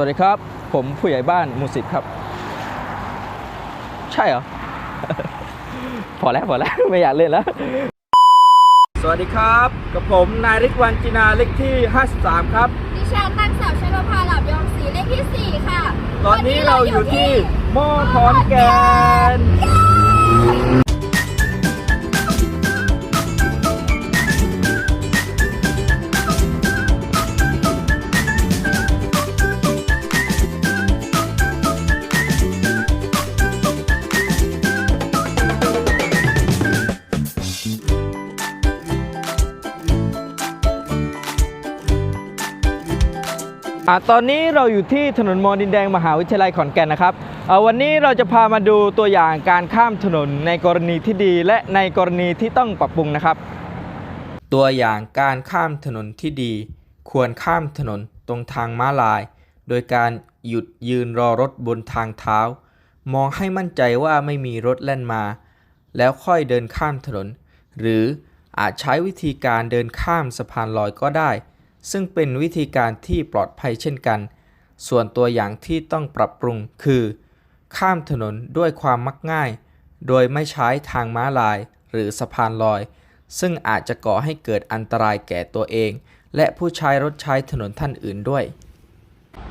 วัสดีครับ ผมผู้ใหญ่บ้านหมูสิบครับ ใช่เหรอ พอแล้วพอแล้วไม่อยากเล่นแล้ว สวัสดีครับ กับผมนายฤทธิ์วันจินาเลขที่ 53 ครับ ดิฉันนางสาวชนภาหลับยอมศรีเลขที่ 4 ค่ะ ตอนนี้เราอยู่ที่โมอขอนแก่น อะตอนนี้เราอยู่ที่ถนนมอดินแดงมหาวิทยาลัยขอนแก่นนะครับอะวันนี้เราจะพามาดูตัวอย่างการข้ามถนนในกรณีที่ดี และในกรณีที่ต้องปรับปรุงนะครับ ตัวอย่างการข้ามถนนที่ดี ควรข้ามถนนตรงทางม้าลาย โดยการหยุดยืนรอรถบนทางเท้า มองให้มั่นใจว่าไม่มีรถแล่นมา แล้วค่อยเดินข้ามถนน หรืออาจใช้วิธีการเดินข้ามสะพานลอยก็ได้ ซึ่งเป็นวิธีการที่ปลอดภัยเช่นกัน ส่วนตัวอย่างที่ต้องปรับปรุงคือ ข้ามถนนด้วยความมักง่าย โดยไม่ใช้ทางม้าลายหรือสะพานลอย ซึ่งอาจจะก่อให้เกิดอันตรายแก่ตัวเอง และผู้ใช้รถใช้ถนนท่านอื่นด้วย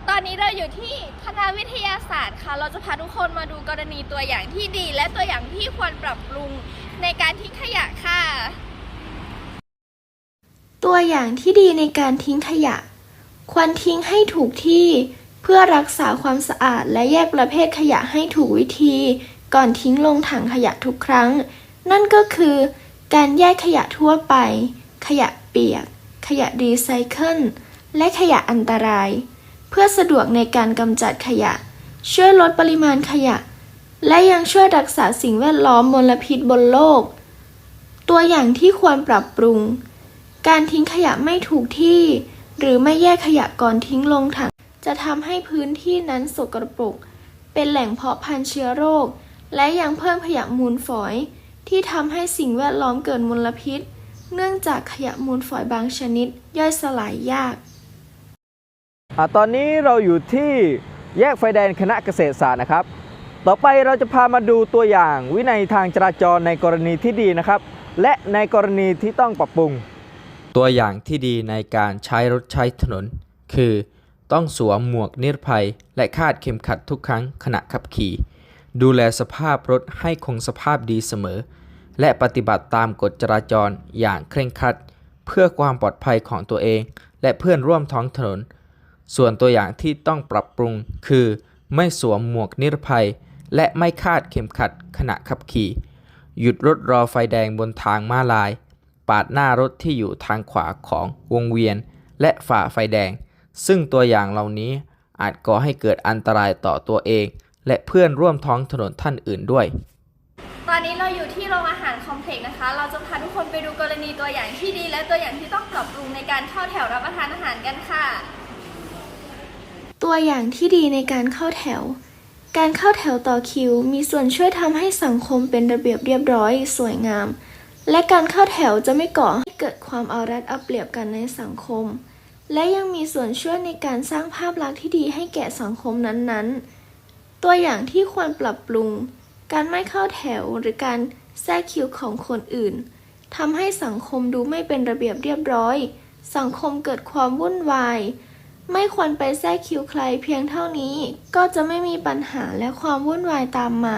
ตอนนี้เราอยู่ที่คณะวิทยาศาสตร์ค่ะ เราจะพาทุกคนมาดูกรณีตัวอย่างที่ดี และตัวอย่างที่ควรปรับปรุงในการทิ้งขยะค่ะ ตัวอย่างที่ดีในการทิ้งขยะ ควรทิ้งให้ถูกที่เพื่อรักษาความสะอาดและแยกประเภทขยะให้ถูกวิธี ก่อนทิ้งลงถังขยะทุกครั้ง นั่นก็คือ การแยกขยะทั่วไป ขยะเปียก ขยะรีไซเคิลและขยะอันตราย เพื่อสะดวกในการกำจัดขยะ ช่วยลดปริมาณขยะ และยังช่วยรักษาสิ่งแวดล้อมมลพิษบนโลก ตัวอย่างที่ควรปรับปรุง การทิ้งขยะไม่ถูกที่ หรือไม่แยกขยะก่อนทิ้งลงถัง จะทำให้พื้นที่นั้นสกรปรก เป็นแหล่งเพาะพันธุ์เชื้อโรค และยังเพิ่มขยะมูลฝอย ที่ทำให้สิ่งแวดล้อมเกิดมลพิษ เนื่องจากขยะมูลฝอยบางชนิดย่อยสลายยากอตอนนี้เราอยู่ที่แยกไฟแดงคณะเกษตรศาสตร์นะครับ ต่อไปเราจะพามาดูตัวอย่างวินัยทางจราจรในกรณีที่ดีนะครับ และในกรณีที่ต้องปรับปรุง ตัวอย่างที่ดีในการใช้รถใช้ถนน คือ ต้องสวมหมวกนิรภัยและคาดเข็มขัดทุกครั้งขณะขับขี่ ดูแลสภาพรถให้คงสภาพดีเสมอ และปฏิบัติตามกฎจราจรอย่างเคร่งครัด เพื่อความปลอดภัยของตัวเอง และเพื่อนร่วมท้องถนน ส่วนตัวอย่างที่ต้องปรับปรุง คือ ไม่สวมหมวกนิรภัย และไม่คาดเข็มขัดขณะขับขี่ หยุดรถรอไฟแดงบนทางม้าลาย ปาดหน้ารถที่อยู่ทางขวาของวงเวียน และฝ่าไฟแดง ซึ่งตัวอย่างเหล่านี้อาจก่อให้เกิดอันตรายต่อตัวเอง และเพื่อนร่วมท้องถนนท่านอื่นด้วย ตอนนี้เราอยู่ที่โรงอาหารคอมเพล็กซ์นะคะ เราจะพาทุกคนไปดูกรณีตัวอย่างที่ดี และตัวอย่างที่ต้องปรับปรุงในการเข้าแถวรับประทานอาหารกันค่ะ ตัวอย่างที่ดีในการเข้าแถว การเข้าแถวต่อคิว มีส่วนช่วยทำให้สังคมเป็นระเบียบเรียบร้อย สวยงาม และการเข้าแถวจะไม่ก่อให้เกิดความเอารัดเอาเปรียบกันในสังคม และยังมีส่วนช่วยในการสร้างภาพลักษณ์ที่ดีให้แก่สังคมนั้นๆ ตัวอย่างที่ควรปรับปรุง การไม่เข้าแถวหรือการแทรกคิวของคนอื่นทำให้สังคมดูไม่เป็นระเบียบเรียบร้อย สังคมเกิดความวุ่นวาย ไม่ควรไปแทรกคิวใครเพียงเท่านี้ ก็จะไม่มีปัญหาและความวุ่นวายตามมา